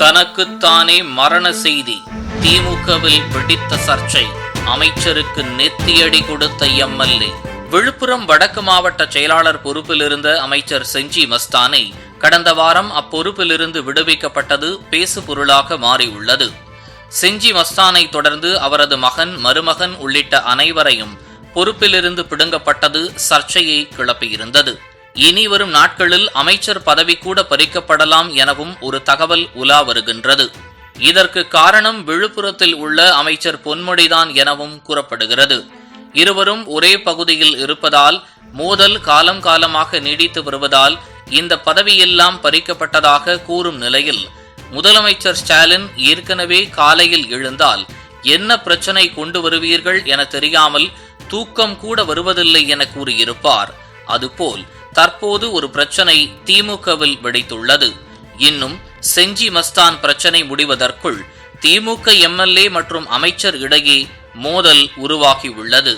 தனக்குத்தானே மரண செய்தி. திமுகவில் வெடித்த சர்ச்சை. அமைச்சருக்கு நெத்தியடி கொடுத்த எம்எல்ஏ. விழுப்புரம் வடக்கு மாவட்ட செயலாளர் பொறுப்பில் இருந்த அமைச்சர் செஞ்சி மஸ்தானை கடந்த வாரம் அப்பொறுப்பிலிருந்து விடுவிக்கப்பட்டது பேசு பொருளாக மாறியுள்ளது. செஞ்சி மஸ்தானை தொடர்ந்து அவரது மகன் மருமகன் உள்ளிட்ட அனைவரையும் பொறுப்பிலிருந்து பிடுங்கப்பட்டது சர்ச்சையை கிளப்பியிருந்தது. இனி வரும் நாட்களில் அமைச்சர் பதவி கூட பறிக்கப்படலாம் எனவும் ஒரு தகவல் உலா வருகின்றது. இதற்கு காரணம் விழுப்புரத்தில் உள்ள அமைச்சர் பொன்முடிதான் எனவும் கூறப்படுகிறது. இருவரும் ஒரே பகுதியில் இருப்பதால் மோதல் காலம் காலமாக நீடித்து வருவதால் இந்த பதவியெல்லாம் பறிக்கப்பட்டதாக கூறும் நிலையில் முதலமைச்சர் ஸ்டாலின் ஏற்கனவே காலையில் எழுந்தால் என்ன பிரச்சனை கொண்டு வருவீர்கள் என தெரியாமல் தூக்கம் கூட வருவதில்லை என கூறியிருப்பார். அதுபோல் தற்போது ஒரு பிரச்சனை திமுகவில் வெடித்துள்ளது. இன்னும் செஞ்சி மஸ்தான் பிரச்சனை முடிவதற்குள் திமுக எம்எல்ஏ மற்றும் அமைச்சர் இடையே மோதல் உருவாகியுள்ளது.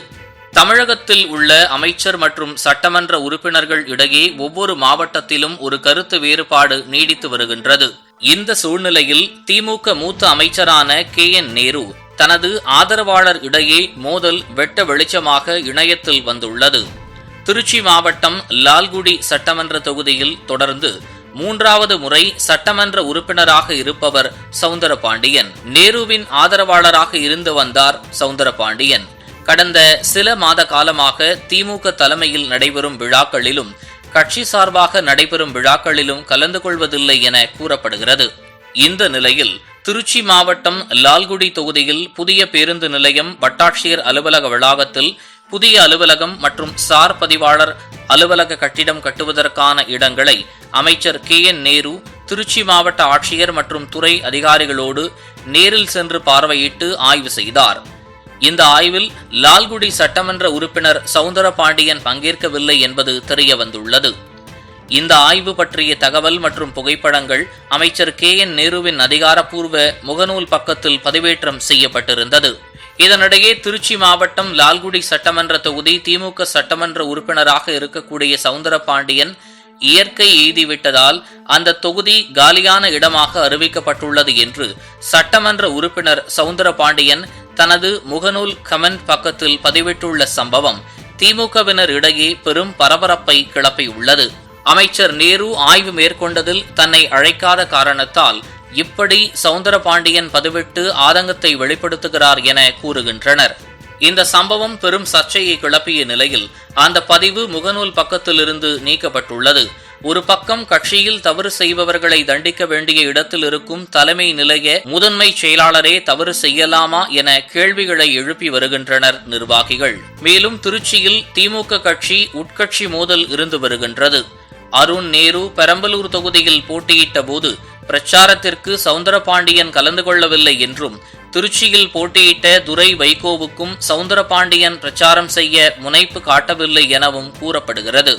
தமிழகத்தில் உள்ள அமைச்சர் மற்றும் சட்டமன்ற உறுப்பினர்கள் இடையே ஒவ்வொரு மாவட்டத்திலும் ஒரு கருத்து வேறுபாடு நீடித்து வருகின்றது. இந்த சூழ்நிலையில் திமுக மூத்த அமைச்சரான கே என் நேரு தனது ஆதரவாளர் இடையே மோதல் வெட்ட வெளிச்சமாக இணையத்தில் வந்துள்ளது. திருச்சி மாவட்டம் லால்குடி சட்டமன்ற தொகுதியில் தொடர்ந்து மூன்றாவது முறை சட்டமன்ற உறுப்பினராக இருப்பவர் சவுந்தரபாண்டியன். நேருவின் ஆதரவாளராக இருந்து வந்தார் சவுந்தரபாண்டியன். கடந்த சில மாத காலமாக திமுக தலைமையில் நடைபெறும் விழாக்களிலும் கட்சி சார்பாக நடைபெறும் விழாக்களிலும் கலந்து கொள்வதில்லை என கூறப்படுகிறது. இந்த நிலையில் திருச்சி மாவட்டம் லால்குடி தொகுதியில் புதிய பேருந்து நிலையம் வட்டாட்சியர் அலுவலக வளாகத்தில் புதிய அலுவலகம் மற்றும் சார் பதிவாளர் அலுவலக கட்டிடம் கட்டுவதற்கான இடங்களை அமைச்சர் கே என் நேரு திருச்சி மாவட்ட ஆட்சியர் மற்றும் துறை அதிகாரிகளோடு நேரில் சென்று பார்வையிட்டு ஆய்வு செய்தார். இந்த ஆய்வில் லால்குடி சட்டமன்ற உறுப்பினர் சவுந்தரபாண்டியன் பங்கேற்கவில்லை என்பது தெரிய வந்துள்ளது இந்த ஆய்வு பற்றிய தகவல் மற்றும் புகைப்படங்கள் அமைச்சர் கே என் நேருவின் அதிகாரப்பூர்வ முகநூல் பக்கத்தில் பதிவேற்றம் செய்யப்பட்டிருந்தது. இதனிடையே திருச்சி மாவட்டம் லால்குடி சட்டமன்ற தொகுதி திமுக சட்டமன்ற உறுப்பினராக இருக்கக்கூடிய சவுந்தரபாண்டியன் இயற்கை எய்திவிட்டதால் அந்த தொகுதி காலியான இடமாக அறிவிக்கப்பட்டுள்ளது என்று சட்டமன்ற உறுப்பினர் சவுந்தரபாண்டியன் தனது முகநூல் கமெண்ட் பக்கத்தில் பதிவிட்டுள்ள சம்பவம் திமுகவினர் இடையே பெரும் பரபரப்பை கிளப்பியுள்ளது. அமைச்சர் நேரு ஆய்வு மேற்கொண்டதில் தன்னை அழைக்காத காரணத்தால் இப்படி சவுந்தரபாண்டியன் பதிவிட்டு ஆதங்கத்தை வெளிப்படுத்துகிறார் என கூறுகின்றனர். இந்த சம்பவம் பெரும் சர்ச்சையை கிளப்பிய நிலையில் அந்த பதிவு முகநூல் பக்கத்திலிருந்து நீக்கப்பட்டுள்ளது. ஒரு பக்கம் கட்சியில் தவறு செய்பவர்களை தண்டிக்க வேண்டிய இடத்தில் இருக்கும் தலைமை நிலைய முதன்மை செயலாளரே தவறு செய்யலாமா என கேள்விகளை எழுப்பி வருகின்றனர் நிர்வாகிகள். மேலும் திருச்சியில் திமுக கட்சி உட்கட்சி மோதல் இருந்து வருகின்றது. அருண் நேரு பெரம்பலூர் தொகுதியில் போட்டியிட்ட போது பிரச்சாரத்திற்கு சவுந்தரபாண்டியன் கலந்து கொள்ளவில்லை என்றும் திருச்சியில் போட்டியிட்ட துரை வைகோவுக்கும் சவுந்தரபாண்டியன் பிரச்சாரம் செய்ய முனைப்பு காட்டவில்லை எனவும் கூறப்படுகிறது.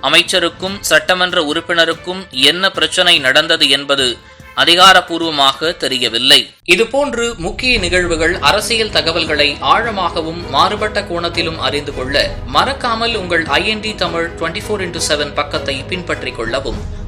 அமைச்சருக்கும் சட்டமன்ற உறுப்பினருக்கும் என்ன பிரச்சனை நடந்தது என்பது அதிகாரப்பூர்வமாக தெரியவில்லை. இதுபோன்று முக்கிய நிகழ்வுகள் அரசியல் தகவல்களை ஆழமாகவும் மாறுபட்ட கோணத்திலும் அறிந்து கொள்ள மறக்காமல் உங்கள் IND Tamil twenty four into seven பக்கத்தை பின்பற்றிக் கொள்ளவும்.